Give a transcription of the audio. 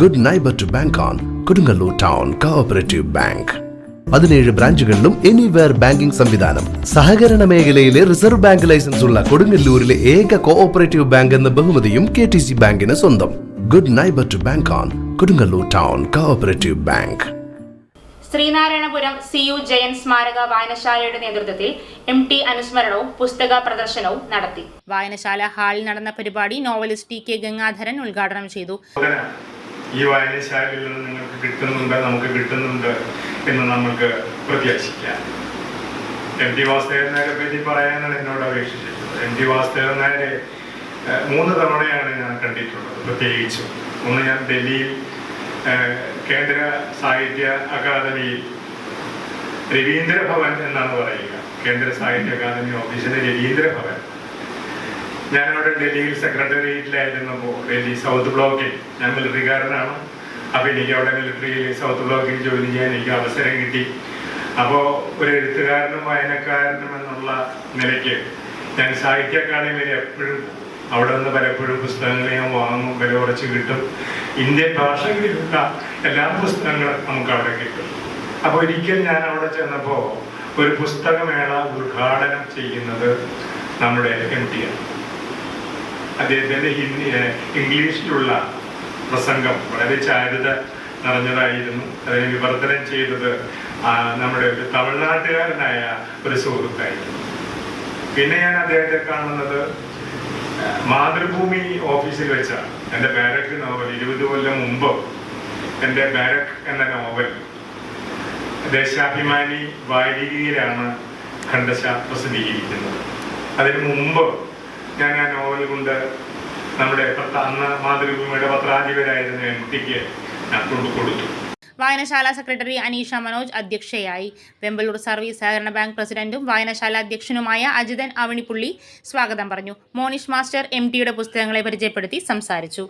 Good neighbour to bank on Kodungallur town cooperative bank പതിനേഴ് ബ്രാഞ്ചുകളിലും anywhere banking സംവിധാനം. സഹകരണ മേഖലയിലെ റിസർവ് ബാങ്ക് ലൈസൻസ് ഉള്ള കൊടുങ്ങല്ലൂരിലെ ഏക കോഓപ്പറേറ്റീവ് ബാങ്ക് എന്ന ബഹുമതിയും കെ ടി സി ബാങ്കിന് സ്വന്തം. Good neighbour to bank on Kodungallur town cooperative bank Sreenarayanapuram C U Jayan സ്മാരക വായനശാലയുടെ നേതൃത്വത്തിൽ എം ടി അനുസ്മരണവും പുസ്തക പ്രദർശനവും നടത്തി. വായനശാല ഹാളിൽ നടന്ന പരിപാടി നോവലിസ്റ്റ് ടി കെ ഗംഗാധരൻ ഉദ്ഘാടനം ചെയ്തു. ഈ വായനശാലയിൽ നിന്ന് നിങ്ങൾക്ക് കിട്ടുന്നുണ്ട് നമുക്ക് കിട്ടുന്നുണ്ട് എന്ന് നമുക്ക് പ്രത്യാശിക്കാം. എം ടി വാസുദേവൻ നായരെ പറ്റി പറയാനാണ് എന്നോട് അപേക്ഷിച്ചിട്ടുള്ളത്. എം ടി വാസുദേവൻ നായരെ മൂന്ന് തവണയാണ് ഞാൻ കണ്ടിട്ടുള്ളത് പ്രത്യേകിച്ചും. ഒന്ന് ഞാൻ ഡൽഹിയിൽ കേന്ദ്ര സാഹിത്യ അക്കാദമിയിൽ രവീന്ദ്രഭവൻ എന്നാണ് പറയുക. കേന്ദ്ര സാഹിത്യ അക്കാദമി ഓഫീസിലെ രവീന്ദ്ര ഭവൻ ഞാനവിടെ ഡൽഹിയിൽ സെക്രട്ടേറിയറ്റിലായിരുന്നപ്പോൾ ഡൽഹി സൗത്ത് ബ്ലോക്കിൽ. ഞാൻ മിലിറ്ററിക്കാരനാണ്. അപ്പോൾ എനിക്ക് അവിടെ മിലിറ്ററിയിൽ സൗത്ത് ബ്ലോക്കിൽ ജോലി ചെയ്യാൻ എനിക്ക് അവസരം കിട്ടി. അപ്പോൾ ഒരു എഴുത്തുകാരനും വായനക്കാരനും എന്നുള്ള നിലയ്ക്ക് ഞാൻ സാഹിത്യ അക്കാദമിയിൽ എപ്പോഴും അവിടെ നിന്ന് പലപ്പോഴും പുസ്തകങ്ങൾ ഞാൻ വാങ്ങും വില കുറച്ച് കിട്ടും. ഇന്ത്യൻ ഭാഷകളിലുള്ള എല്ലാ പുസ്തകങ്ങളും നമുക്ക് അവിടെ കിട്ടും. അപ്പോൾ ഒരിക്കൽ ഞാൻ അവിടെ ചെന്നപ്പോൾ ഒരു പുസ്തകമേള ഉദ്ഘാടനം ചെയ്യുന്നത് നമ്മുടെ എം ടി ആണ്. അദ്ദേഹത്തിന്റെ ഹിന്ദി ഇംഗ്ലീഷിലുള്ള പ്രസംഗം വളരെ ചാരുത നിറഞ്ഞതായിരുന്നു. അതിനെ വിവർത്തനം ചെയ്തത് നമ്മുടെ ഒരു തമിഴ്നാട്ടുകാരനായ ഒരു സുഹൃത്തായിരുന്നു. പിന്നെ ഞാൻ അദ്ദേഹത്തെ കാണുന്നത് മാതൃഭൂമി ഓഫീസിൽ വെച്ചാണ്. എന്റെ ബാരക് നോവൽ ഇരുപത് കൊല്ലം മുമ്പ് എന്റെ ബാരക് എന്ന നോവൽ ദേശാഭിമാനി വാരികയിലാണ് ഖണ്ഡശ പ്രസിദ്ധീകരിക്കുന്നത്. അതിനു മുമ്പ് ഞാൻ ആ നോവൽ കൊണ്ട് നമ്മുടെ അന്ന് മാതൃഭൂമിയുടെ പത്രാധിപരായിരുന്ന എം ടിക്ക് ഞാൻ കൊണ്ടു കൊടുത്തു. വായനശാല സെക്രട്ടറി അനീഷ മനോജ് അധ്യക്ഷയായി. വെമ്പലൂർ സർവീസ് സഹകരണ ബാങ്ക് പ്രസിഡന്റും വായനശാല അധ്യക്ഷനുമായ അജിതൻ അവണിപ്പുള്ളി സ്വാഗതം പറഞ്ഞു. മോണിഷ് മാസ്റ്റർ എം ടിയുടെ പുസ്തകങ്ങളെ പരിചയപ്പെടുത്തി സംസാരിച്ചു.